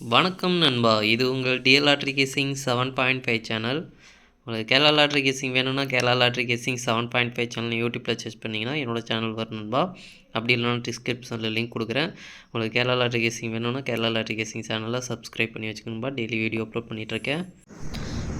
வணக்கம் நண்பா. இது உங்கள் DL lottery guessing seven point five channel. உங்களுக்கு கேரளா லாட்ரி கேசிங் வேணும்னா Kerala lottery guessing seven point five channel யூடியூப்பில் சர்ச் பண்ணிங்கன்னா என்னோட சேனல் வரும் நண்பா. அப்படி இல்லைனா டிஸ்கிரிப்ஷனில் லிங்க் கொடுக்குறேன். உங்களுக்கு கேரளா லாட்ரி கேசிங் வேணும்னா கேரளா லாட்ரி கேசிங் சேனலை சப்ஸ்கிரைப் பண்ணி வச்சுக்கணும்பா டெய்லி வீடியோ அப்லோட் பண்ணிகிட்ருக்கேன்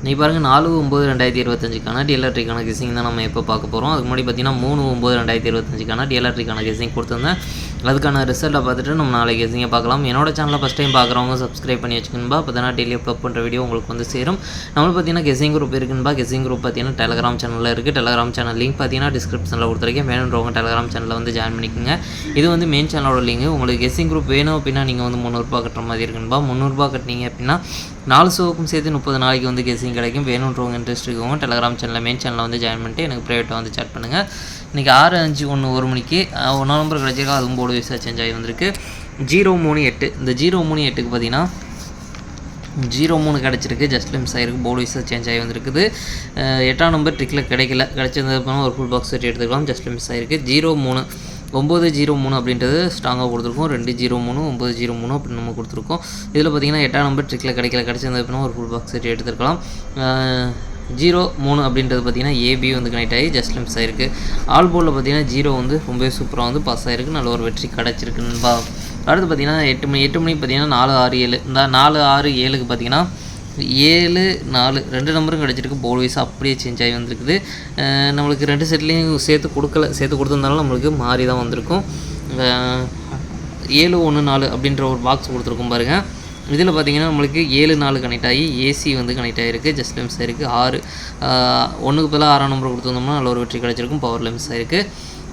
நீ பாருங்கள் நாலு ஒம்பது ரெண்டாயிரத்தி இருபத்தஞ்சுக்கான டிஎல்ஆர்டிக்கான கெஸிங் தான் நம்ம எப்போ பார்க்க போகிறோம் அதுக்கு முன்னாடி பார்த்தீங்கன்னா மூணு ஒம்பது ரெண்டாயிரத்தி இருபத்தஞ்சுக்கான டிஎல்ஆர்டிக்கான கெஸிங் கொடுத்துருந்தேன். அதுக்கான ரிசல்ட்டை பார்த்துட்டு நம்ம நாளைக்கு கெஸிங்கை பார்க்கலாம். என்னோட சேனலை ஃபஸ்ட் டைம் பார்க்குறவங்க சப்ஸ்கிரைப் பண்ணி வச்சுக்கணும்பா. அப்போ தான் டெய்லி அப்லோட் பண்ணுற வீடியோ உங்களுக்கு வந்து சேரும். நம்மளுக்கு பார்த்தீங்கன்னா கெசிங் குரூப் இருக்குன்பா? கெசிங் குரூப் பார்த்தீங்கன்னா டெலகிராம் சேனலில் இருக்குது டெலகிராம் சேனல் லிங்க் பார்த்தீங்கன்னா டிஸ்கிரிப்ஷனில் கொடுத்துருக்கேன். வேணுன்றவங்க டெலகிராம் சேனலில் வந்து ஜாயின் பண்ணிக்கோங்க. இது வந்து மெயின் சேனலோட லிங்க் உங்களுக்கு கெசிங் குரூப் வேணும் அப்படின்னா நீங்கள் வந்து முந்நூறுரூபா கட்டுற மாதிரி இருக்குன்பா. முந்நூறுரூபா கட்டினீங்க அப்படின்னா நாலு ஷோவுக்கும் சேர்த்து முப்பது நாளைக்கு வந்து கெஸிங் கிடைக்கும். வேணுன்றவங்க இன்ட்ரெஸ்ட் இருக்கவங்க டெலகிராம் சேனலில் மெயின் சேனலில் வந்து ஜாயின் பண்ணிட்டு எனக்கு ப்ரைவேட்டாக வந்து சேட் பண்ணுங்கள் இன்றைக்கி ஆறு அஞ்சு ஒன்று ஒரு மணிக்கு ஒன்றாம் நம்பர் கிடச்சிருக்கா அதுவும் போர்டு வயசாக சேஞ்ச் ஆகி வந்திருக்கு. ஜீரோ மூணு எட்டு. இந்த ஜீரோ மூணு எட்டுக்கு பார்த்தீங்கன்னா ஜீரோ மூணு கிடச்சிருக்கு. ஜஸ்ட் மிஸ் ஆகிருக்கு போர்டு வைஸாக சேஞ்ச் ஆகி வந்திருக்குது. எட்டாம் நம்பர் ட்ரிக்கில் கிடைக்கல. கிடைச்சது ஒரு ஃபுல் பாக்ஸ் செட் எடுத்துக்கலாம். ஜஸ்ட் மிஸ் ஆகிருக்கு ஜீரோ மூணு. ஒம்பது ஜீரோ மூணு அப்படின்றது ஸ்ட்ராங்காக கொடுத்துருக்கோம். ரெண்டு ஜீரோ மூணு ஒம்பது ஜீரோ மூணு அப்படின்னு நம்ம கொடுத்துருக்கோம். இதில் பார்த்தீங்கன்னா எட்டாம் நம்பர் ட்ரிக்கில் கிடைக்கல. கிடைச்சது அப்படின்னா ஒரு ஃபுல் பாக்ஸ் செட் எடுத்துருக்கலாம். ஜீரோ மூணு அப்படின்றது பார்த்தீங்கன்னா ஏபி வந்து கனெக்ட் ஆகி ஜஸ்ட் மிஸ் ஆயிருக்கு. ஆல் போலில் பார்த்தீங்கன்னா ஜீரோ வந்து ரொம்பவே சூப்பராக வந்து பாஸ் ஆயிருக்கு. நல்ல ஒரு வெற்றி கிடச்சிருக்கு நண்பா. அடுத்து பார்த்தீங்கன்னா எட்டு மணி எட்டு மணிக்கு பார்த்தீங்கன்னா நாலு ஆறு ஏழு. இந்த நாலு ஆறு ஏழுக்கு பார்த்தீங்கன்னா ஏழு நாலு ரெண்டு நம்பரும் கிடச்சிருக்கு. போர்டு வைஸ் அப்படியே சேஞ்ச் ஆகி வந்திருக்குது. நம்மளுக்கு ரெண்டு செட்லேயும் சேர்த்து கொடுக்கல சேர்த்து கொடுத்துருந்தாலும் நம்மளுக்கு மாறி தான் வந்திருக்கும். ஏழு ஒன்று நாலு அப்படின்ற ஒரு பாக்ஸ் கொடுத்துருக்கோம் பாருங்கள் இதில் பார்த்தீங்கன்னா நம்மளுக்கு ஏழு நாலு கனெக்ட் ஆகி ஏசி வந்து கனெக்ட் ஆகிருக்கு. ஜஸ்ட் லிம்ஸ் ஆயிருக்கு ஆறு ஒன்றுக்கு பதிலாக ஆறாம் நம்பர் கொடுத்துருந்தோம்னா நல்ல ஒரு வெற்றி கிடச்சிருக்கும். பவர் லிம்ஸ் ஆயிருக்கு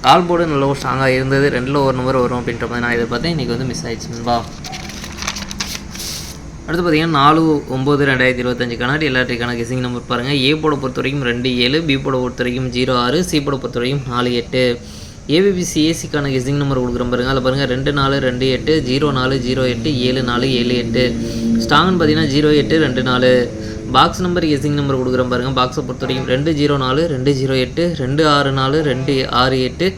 கால் போர்டு நல்ல ஒரு ஸ்ட்ராங்காக இருந்தது. ரெண்டில் ஒரு நம்பர் வரும் அப்படின்ற மாதிரி நான் இதை பார்த்தேன் இன்றைக்கி வந்து மிஸ் ஆயிடுச்சு நண்பா. அடுத்து பார்த்தீங்கன்னா நாலு ஒம்பது ரெண்டாயிரத்தி இருபத்தஞ்சுக்கான எல்லாத்துக்கான கெசிங் நம்பர் பாருங்கள் ஏ போட பொறுத்த வரைக்கும் ரெண்டு ஏழு பி போட பொறுத்த வரைக்கும் ஜீரோ ஆறு சி போட பொறுத்த வரைக்கும் நாலு எட்டு. ஏபிபிசி ஏசிக்கான நம்பர் கொடுக்குற பாருங்க. அதில் பாருங்கள் ரெண்டு நாலு ரெண்டு எட்டு ஜீரோ நாலு ஜீரோ எட்டு ஏழு நாலு ஏழு எட்டு. ஸ்டாங்குன்னு பார்த்தீங்கன்னா ஜீரோ எட்டு ரெண்டு நாலு. பாக்ஸ் நம்பர் கெசிங் நம்பர் கொடுக்குற பாருங்கள் பாக்ஸை பொறுத்த வரைக்கும் ரெண்டு ஜீரோ நாலு ரெண்டு ஜீரோ எட்டு ரெண்டு ஆறு நாலு ரெண்டு ஆறு எட்டு.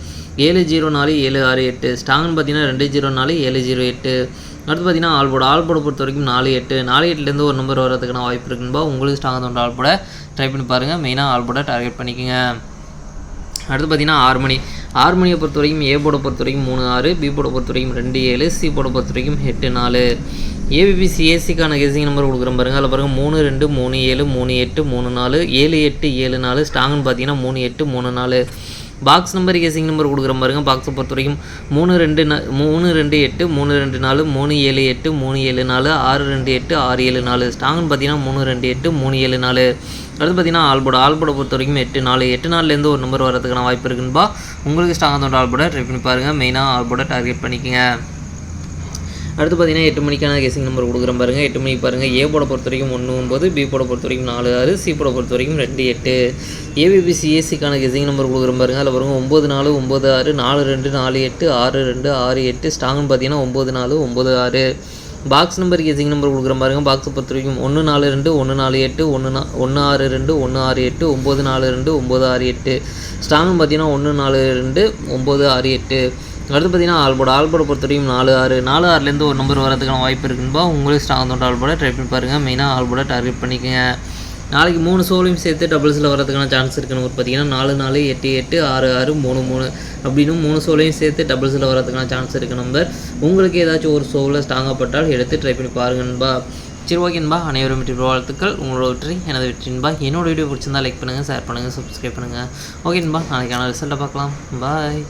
ஏழு ஜீரோ நாலு ஏழு ஆறு எட்டு. ஸ்ட்ராங்னு பார்த்தீங்கன்னா ரெண்டு ஜீரோ நாலு ஏழு ஜீரோ எட்டு. அடுத்து பார்த்தீங்கன்னா ஆல்போட ஆல்போட பொறுத்த வரைக்கும் நாலு எட்டு நாலு எட்டுலேருந்து ஒரு நம்பர் வர்றதுக்கான வாய்ப்பு இருக்குன்பா உங்களுக்கு ஸ்ட்ராங் தோன்ற ஆல்போட ட்ரை பண்ணி பாருங்கள் மெயினாக ஆல்போட டார்கெட் பண்ணிக்கோங்க. அடுத்து பார்த்தீங்கன்னா ஆறு மணி. ஆறு மணியை பொறுத்த வரைக்கும் ஏ போட பொறுத்த வரைக்கும் மூணு ஆறு பி போட பொறுத்த வரைக்கும் ரெண்டு ஏழு சி போட பொறுத்த வரைக்கும் எட்டு நாலு. ஏபிபி சிஎஸ்சிக்கான கேசிங் நம்பர் கொடுக்குறேன் பாருங்கள் அதில் பாருங்கள் மூணு ரெண்டு மூணு ஏழு மூணு எட்டு மூணு நாலு ஏழு எட்டு ஏழு நாலு. ஸ்ட்ராங்னு பார்த்தீங்கன்னா மூணு எட்டு மூணு நாலு. பாக்ஸ் நம்பர் கெஸிங் நம்பர் கொடுக்குற பாருங்க. பாக்ஸை பொறுத்த வரைக்கும் மூணு ரெண்டு ந மூணு ரெண்டு எட்டு மூணு ரெண்டு நாலு மூணு ஏழு எட்டு மூணு ஏழு நாலு ஆறு ரெண்டு எட்டு ஆறு ஏழு நாலு. ஸ்டாங்குன்னு பார்த்தீங்கன்னா மூணு ரெண்டு எட்டு மூணு ஏழு நாலு. அடுத்து பார்த்தீங்கன்னா ஆல்போட ஆல்போட பொறுத்த வரைக்கும் எட்டு நாலு. எட்டு நாலுலேருந்து ஒரு நம்பர் வரதுக்கான வாய்ப்பு இருக்குன்பா. உங்களுக்கு ஸ்ட்ராங்காக தோன்ற ஆல்போர்டை ட்ரை பண்ணி பாருங்கள் மெயினாக ஆல்போட டார்கெட் பண்ணிக்கோங்க. அடுத்து பார்த்தீங்கன்னா எட்டு மணிக்கான கெசிங் நம்பர் கொடுக்குறேன் பாருங்கள் எட்டு மணிக்கு பாருங்கள் ஏ போட பொறுத்த வரைக்கும் ஒன்று ஒம்பது பி போட பொறுத்த வரைக்கும் நாலு ஆறு சி போட பொறுத்த வரைக்கும் ரெண்டு எட்டு. ஏபிபிசி ஏசிக்கான கெஸிங் நம்பர் கொடுக்குறேன் பாருங்கள் அதில் பாருங்கள் ஒம்பது நாலு ஒம்பது ஆறு நாலு ரெண்டு நாலு எட்டு ஆறு ரெண்டு ஆறு எட்டு. ஸ்டாங்குன்னு பார்த்தீங்கன்னா ஒம்பது நாலு ஒம்பது ஆறு. பாக்ஸ் நம்பர் கெசிங் நம்பர் கொடுக்குற பாருங்கள் பாக்ஸை பொறுத்த வரைக்கும் ஒன்று நாலு ரெண்டு ஒன்று நாலு எட்டு ஒன்று நா ஒன்று ஆறு ரெண்டு ஒன்று ஆறு எட்டு ஒம்பது நாலு ரெண்டு ஒம்பது ஆறு எட்டு. ஸ்ட்ராங்னு பார்த்தீங்கன்னா ஒன்று நாலு ரெண்டு ஒம்பது ஆறு எட்டு. அடுத்து பார்த்தீங்கன்னா ஆல்போர்டு. ஆல்போர்டை பொறுத்த வரைக்கும் நாலு ஆறு நாலு ஆறுலேருந்து ஒரு நம்பர் வரதுக்கான வாய்ப்பு இருக்குன்பா. உங்களே ஸ்ட்ராங் தோட்ட ஆல்போர்டை ட்ரை பண்ணி பாருங்கள் மெயினாக ஆல்போர்டை டார்கெட் பண்ணிக்கோங்க. நாளைக்கு மூணு சோலையும் சேர்த்து டபுள்ஸில் வரதுக்கான சான்ஸ் இருக்குன்னு ஒரு பார்த்தீங்கன்னா நாலு நாலு எட்டு எட்டு ஆறு ஆறு மூணு மூணு அப்படின்னு மூணு சோலையும் சேர்த்து டபுள்ஸில் வரதுக்கான சான்ஸ் இருக்குது நம்பர் உங்களுக்கு ஏதாச்சும் ஒரு சோவில் ஸ்ட்ராங்காக பட்டால் எடுத்து ட்ரை பண்ணி பாருங்கன்பா சரி ஓகேன்பா அனைவரும் வெற்றி வாழ்த்துக்கள். உங்களோட வெற்றி எனது வெற்றின்பா என்னோட வீடியோ பிடிச்சிருந்தா லைக் பண்ணுங்கள் ஷேர் பண்ணுங்கள் சப்ஸ்கிரைப் பண்ணுங்கள் ஓகேன்பா நாளைக்கான ரிசல்ட்டை பார்க்கலாம். பாய்